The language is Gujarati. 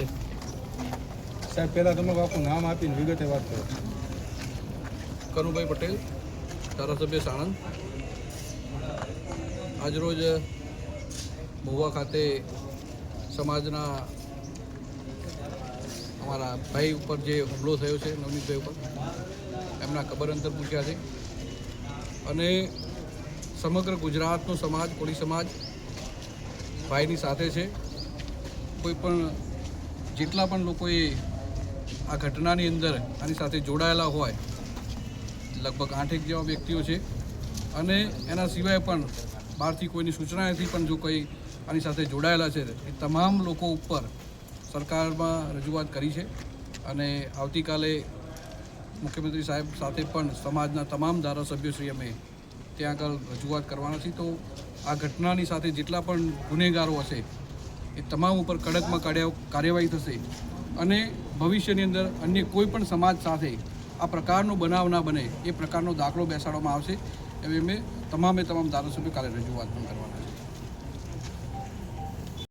છે. સાહેબ પહેલાં તમારું આખું નામ આપીને વિગતે વાત કરો. કનુભાઈ પટેલ ધારાસભ્ય સાણંદ. આજરોજ મહુવા ખાતે સમાજના અમારા ભાઈ ઉપર જે હુમલો થયો છે નવનીતભાઈ ઉપર એમના કબર અંતર પૂછ્યા છે. અને સમગ્ર ગુજરાતનો સમાજ કોળી સમાજ ભાઈની સાથે છે. કોઈ પણ જેટલા પણ લોકોએ આ ઘટનાની અંદર આની સાથે જોડાયેલા હોય, લગભગ આઠેક જેવા વ્યક્તિઓ છે. અને એના સિવાય પણ બહારથી કોઈની સૂચનાથી પણ જો કોઈ આની સાથે જોડાયેલા છે, એ તમામ લોકો ઉપર સરકારમાં રજૂઆત કરી છે. અને આવતીકાલે મુખ્યમંત્રી સાહેબ સાથે પણ સમાજના તમામ ધારાસભ્યશ્રી અમે ત્યાં આગળ રજૂઆત કરવાના છીએ. તો આ ઘટનાની સાથે જેટલા પણ ગુનેગારો હશે એ તમામ ઉપર કડકમાં કાર્ય- કાર્યવાહી થશે અને ભવિષ્યની અંદર અન્ય કોઈ પણ સમાજ સાથે આ પ્રકારનો બનાવ ના બને એ પ્રકારનો દાખલો બેસાડવામાં આવશે. એવી અમે તમામે તમામ ધારાસભ્યો કાલે રજૂઆત પણ કરવાના છે.